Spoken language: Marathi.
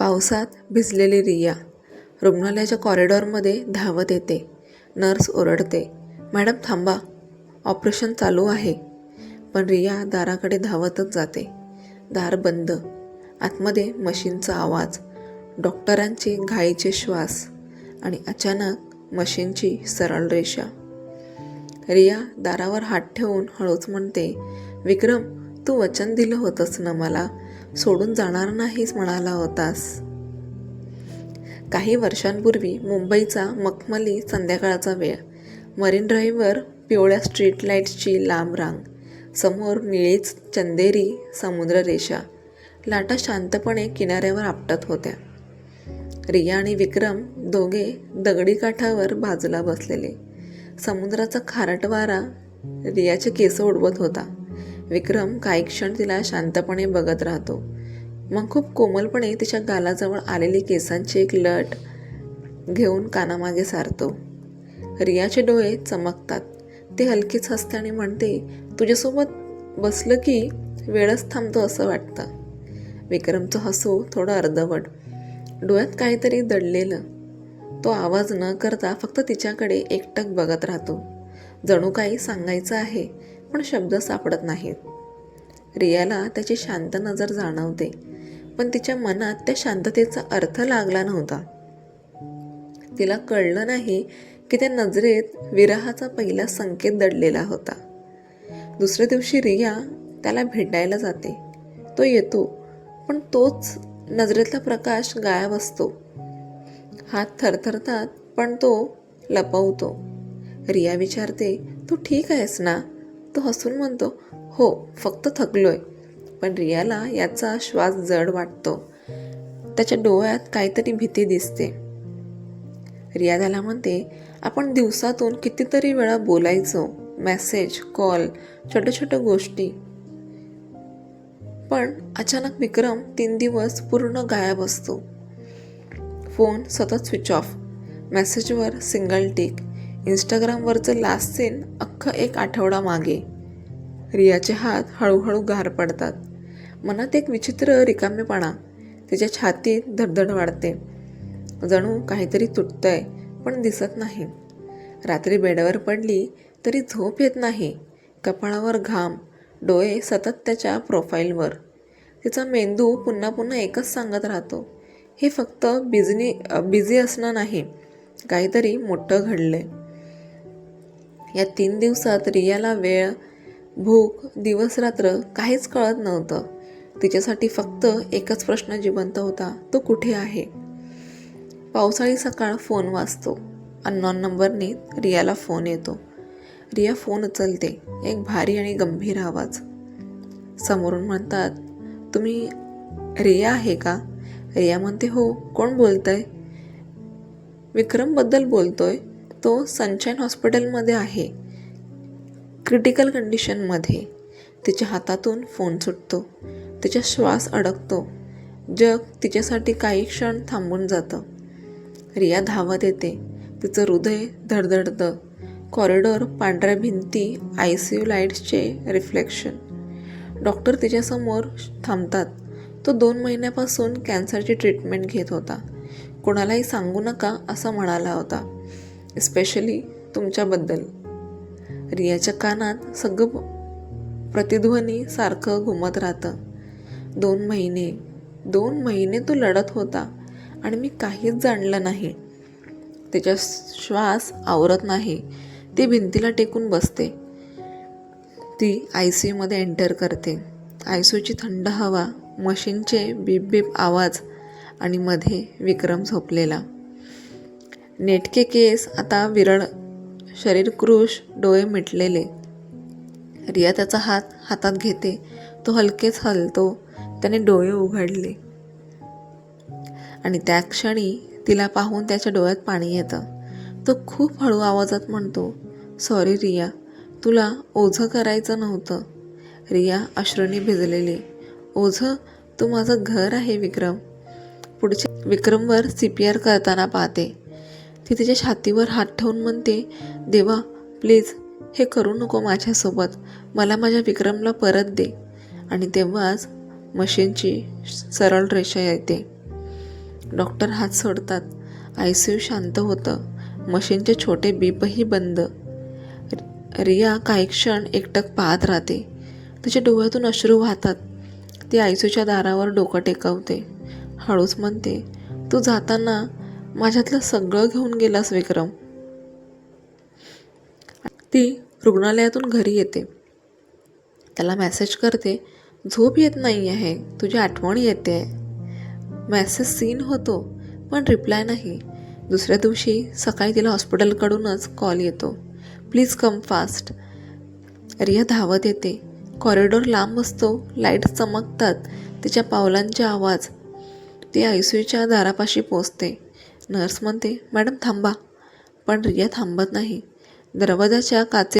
पावसात भिजलेली रिया रुग्णालयाच्या कॉरिडॉरमध्ये धावत येते. नर्स ओरडते मॅडम थांबा ऑपरेशन चालू आहे. पण रिया दाराकडे धावतच जाते. दार बंद. आतमध्ये मशीनचा आवाज डॉक्टरांचे घाईचे श्वास आणि अचानक मशीनची सरळ रेषा. रिया दारावर हात ठेवून हळूच म्हणते विक्रम तू वचन दिलं होतंस ना मला? सोडून जाणार नाहीस म्हणाला होतास. काही वर्षांपूर्वी मुंबईचा मखमली संध्याकाळचा वेळ. मरीन ड्राईव्हवर पिवळ्या स्ट्रीट लाईट्सची लांब रांग. समोर निळीच चंदेरी समुद्ररेषा. लाटा शांतपणे किनाऱ्यावर आपटत होत्या. रिया आणि विक्रम दोघे दगडी काठावर बाजूला बसलेले. समुद्राचा खारट वारा रियाचे केस उडवत होता. विक्रम काही क्षण तिला शांतपणे बघत राहतो. मग खूप कोमलपणे तिच्या गालाजवळ आलेली केसांची एक लट घेऊन कानामागे सारतो. रियाचे डोळे चमकतात. ते हलकीच हसते आणि म्हणते तुझ्यासोबत बसलं की वेळच थांबतो असं वाटतं. विक्रमचं हसू थोडं अर्धवट. डोळ्यात काहीतरी दडलेलं. तो आवाज न करता फक्त तिच्याकडे एकटक बघत राहतो. जणू काही सांगायचं आहे पण शब्द सापडत नाहीत. रियाला त्याची शांत नजर जाणवते पण तिच्या मनात त्या शांततेचा अर्थ लागला नव्हता. तिला कळलं नाही की त्या नजरेत विरहाचा पहिला संकेत दडलेला होता. दुसऱ्या दिवशी रिया त्याला भेटायला जाते. तो येतो पण तोच नजरेतला प्रकाश गायब असतो. हात थरथरतात पण तो लपवतो. रिया विचारते तू ठीक आहेस ना? तो हसून म्हणतो हो फक्त थकलोय. पण रियाला याचा श्वास जड वाटतो. त्याच्या डोळ्यात काहीतरी भीती दिसते. रिया त्याला म्हणते आपण दिवसातून कितीतरी वेळा बोलायचो मेसेज कॉल छोट्या छोट्या गोष्टी. पण अचानक विक्रम तीन दिवस पूर्ण गायब असतो. फोन सतत स्विच ऑफ. मेसेजवर सिंगल टिक. इंस्टाग्रामवरचं लास्ट सीन अख्खं एक आठवडा मागे. रियाचे हात हळूहळू गार पडतात. मनात एक विचित्र रिकामेपणा. तिच्या छातीत धडधड वाढते. जणू काहीतरी तुटतंय पण दिसत नाही. रात्री बेडवर पडली तरी झोप येत नाही. कपाळावर घाम डोळे सतत त्याच्या प्रोफाईलवर. तिचा मेंदू पुन्हा पुन्हा एकच सांगत राहतो. हे फक्त बिझनी बिझी असणं नाही. काहीतरी मोठं घडलं आहे या तीन दिवसात रियाला वेळ भूक दिवसरात्र काहीच कळत नव्हतं. तिच्यासाठी फक्त एकच प्रश्न जिवंत होता तो कुठे आहे? पावसाळी सकाळ फोन वाजतो. अननॉन नंबरने रियाला फोन येतो. रिया फोन उचलते एक भारी आणि गंभीर आवाज. समोरून म्हणतात तुम्ही रिया आहे का? रिया म्हणते हो कोण बोलतंय? विक्रमबद्दल बोलतोय. तो सनशाईन हॉस्पिटलमध्ये आहे. क्रिटिकल कंडिशनमध्ये तिच्या हातातून फोन सुटतो. तिचा श्वास अडकतो. जग तिच्यासाठी काही क्षण थांबून जातं. रिया धावत येते. तिचं हृदय धडधडतं. कॉरिडॉर पांढऱ्या भिंती आय सी यू लाईट्सचे रिफ्लेक्शन डॉक्टर तिच्यासमोर थांबतात. तो दोन महिन्यापासून कॅन्सरची ट्रीटमेंट घेत होता. कोणालाही सांगू नका असं म्हणाला होता. स्पेशली तुमच्याबद्दल. रियाच्या कानात सगळं प्रतिध्वनी सारखं घुमत राहतं. दोन महिने दोन महिने तो लढत होता आणि मी काहीच जाणलं नाही. त्याच्या श्वास आवरत नाही. ती भिंतीला टेकून बसते. ती आय सी यूमध्ये एंटर करते. आय सी यूची थंड हवा मशीनचे बीप बीप आवाज आणि मध्ये विक्रम झोपलेला. नेटके केस आता विरळ शरीर कृश डोळे मिटलेले. रिया त्याचा हात हातात घेते तो हलकेच हलतो त्याने डोळे उघडले. आणि त्या क्षणी तिला पाहून त्याच्या डोळ्यात पाणी येतं. तो खूप हळू आवाजात म्हणतो सॉरी रिया तुला ओझं करायचं नव्हतं. रिया अश्रूंनी भिजलेली ओझं तू माझं घर आहे विक्रम. पुढचे विक्रमवर सी पी आर करताना पाहते. ती तिच्या छातीवर हात ठेवून म्हणते देवा प्लीज हे करू नको माझ्यासोबत. मला माझ्या विक्रमला परत दे. आणि तेव्हाच मशीनची सरळ रेषा येते. डॉक्टर हात सोडतात. आय सी यू शांत होतं. मशीनचे छोटे बीपही बंद. रिया काही क्षण एकटक पाहत राहते. तिच्या डोळ्यातून अश्रू वाहतात. ती आयसूच्या दारावर डोकं टेकवते. हळूच म्हणते तू जाताना माझ्यातलं सगळं घेऊन गेलास विक्रम. ती रुग्णालयातून घरी येते. त्याला मेसेज करते झोप येत नाही आहे तुझी आठवण येते. मेसेज सीन होतो पण रिप्लाय नाही. दुसऱ्या दिवशी सकाळी तिला हॉस्पिटलकडूनच कॉल येतो. प्लीज कम फास्ट रिया धावत येते. कॉरिडॉर लांब असतो लाइट चमकतात तिच्या पावलांचे आवाज ती आय दारापाशी पोचते नर्स म्हणते मॅडम थांबा. पण रिया थांबत नाही. दरवाजाच्या काचे